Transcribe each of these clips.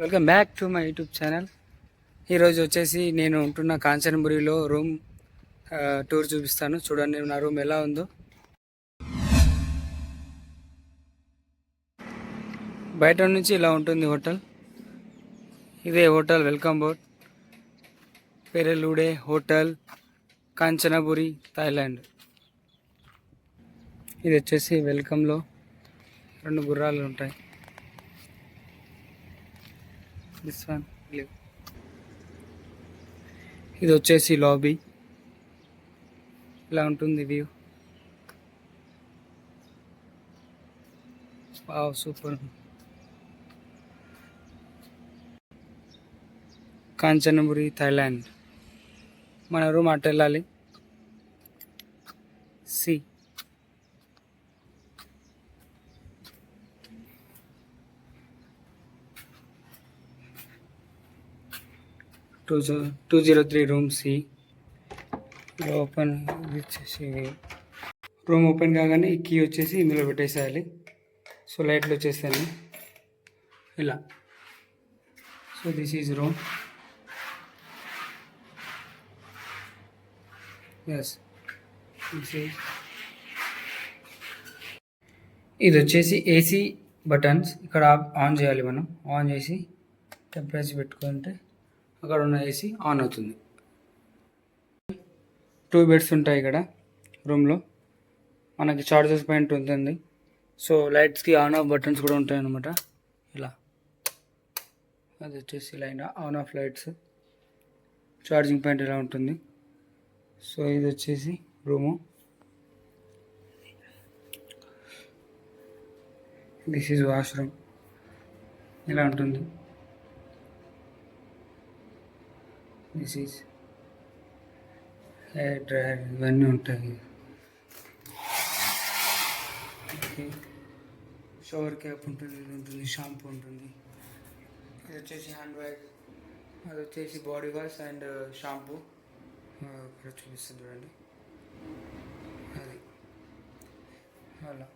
Welcome back to my YouTube channel. ఈరోజు వచ్చేసి నేను ఉంటున్న కాంచనపురిలో రూమ్ టూర్ చూపిస్తాను. చూడండి నా రూమ్ ఎలా ఉందో. బయట నుంచి ఇలా ఉంటుంది హోటల్. ఇదే హోటల్ వెల్కమ్ బోర్డ్. పెరెలుడే హోటల్ కాంచనపురి థాయిలాండ్. ఇది వచ్చేసి వెల్కమ్లో రెండు గుర్రాలు ఉంటాయి. దిస్ వన్ ఇది వచ్చేసి లాబీ ఇలా ఉంటుంది view wow super Kanchanaburi Thailand మన రూమ్ అటు వెళ్ళాలి C two two zero three room C. Open ఇది వచ్చేసి రూమ్ ఓపెన్ కాగానే ఈ కీ వచ్చేసి ఇందులో పెట్టేసేయాలి. సో లైట్లు వచ్చేసాను ఇలా. So this is room. Yes ఇది వచ్చేసి ఏసీ బటన్స్. ఇక్కడ ఆన్ చేయాలి మనం. ఆన్ చేసి టెంపరేచర్ పెట్టుకుంటే అక్కడ ఉన్న ఏసీ ఆన్ అవుతుంది. టూ బెడ్స్ ఉంటాయి ఇక్కడ రూమ్లో మనకి చార్జర్స్ పాయింట్ ఉంటుంది. సో లైట్స్కి ఆన్ ఆఫ్ బటన్స్ కూడా ఉంటాయి ఇలా. అది వచ్చేసి line on off lights charging point ఇలా ఉంటుంది. సో ఇది వచ్చేసి రూము దిస్ ఈజ్ వాష్రూమ్ ఇలా ఉంటుంది. దిస్ ఈజ్ హెయిర్ డ్రైయర్ ఇవన్నీ ఉంటాయి. ఓకే షవర్ క్యాప్ ఉంటుంది ఇది ఉంటుంది షాంపూ ఉంటుంది. ఇది వచ్చేసి హ్యాండ్ బ్యాగ్ అది వచ్చేసి బాడీ వాష్ అండ్ షాంపూ ఇక్కడ చూపిస్తుంది చూడండి. అది. అలా.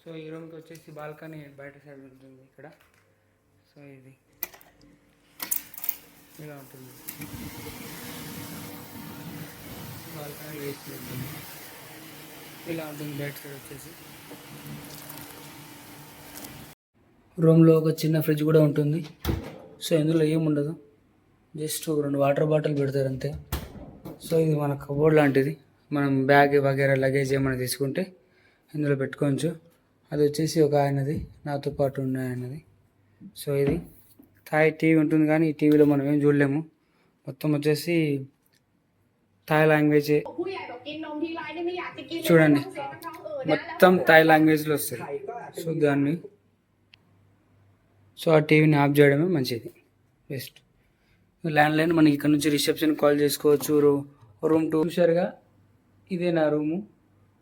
సో ఈ రూమ్కి వచ్చేసి బాల్కనీ బయట సైడ్ ఉంటుంది ఇక్కడ. సో ఇది. ఇలా ఉంటుంది. బాల్కనీ ఇలా ఉంటుంది బ్యాక్ సైడ్ వచ్చేసి. రూమ్లో ఒక చిన్న ఫ్రిడ్జ్ కూడా ఉంటుంది. సో ఇందులో ఏముండదు జస్ట్ ఒక రెండు వాటర్ బాటిల్ పెడతారు అంతే. సో ఇది మన కబోర్డ్ లాంటిది. మనం బ్యాగ్ వగేరా లగేజ్ ఏమైనా తీసుకుంటే ఇందులో పెట్టుకోవచ్చు. అది వచ్చేసి ఒక ఆయనది. నాతో పాటు ఉన్న ఆయనది. సో ఇది థాయ్ టీవీ ఉంటుంది కానీ ఈ టీవీలో మనం ఏం చూడలేము. మొత్తం వచ్చేసి థాయ్ లాంగ్వేజ్. చూడండి. మొత్తం థాయ్ లాంగ్వేజ్లో వస్తుంది. సో దాన్ని సో ఆ టీవీని ఆఫ్ చేయడమే మంచిది. బెస్ట్. ల్యాండ్లైన్ మనకి ఇక్కడ నుంచి రిసెప్షన్ కాల్ చేసుకోవచ్చు. Room two. చూసారుగా ఇదే నా రూము.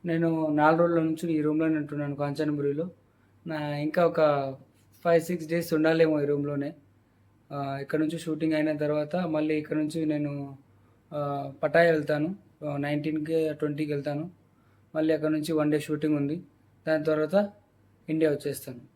నేను నాలుగు రోజుల నుంచి ఈ రూమ్లోనే ఉంటున్నాను కాంచనపురిలో. నా ఇంకా ఒక ఫైవ్ సిక్స్ డేస్ ఉండాలేమో ఈ రూమ్లోనే. ఇక్కడ నుంచి షూటింగ్ అయిన తర్వాత మళ్ళీ ఇక్కడ నుంచి నేను ఆ, పటాయ్ వెళ్తాను. నైన్టీన్కి ట్వంటీకి వెళ్తాను. మళ్ళీ అక్కడ నుంచి వన్ డే షూటింగ్ ఉంది. దాని తర్వాత ఇండియా వచ్చేస్తాను.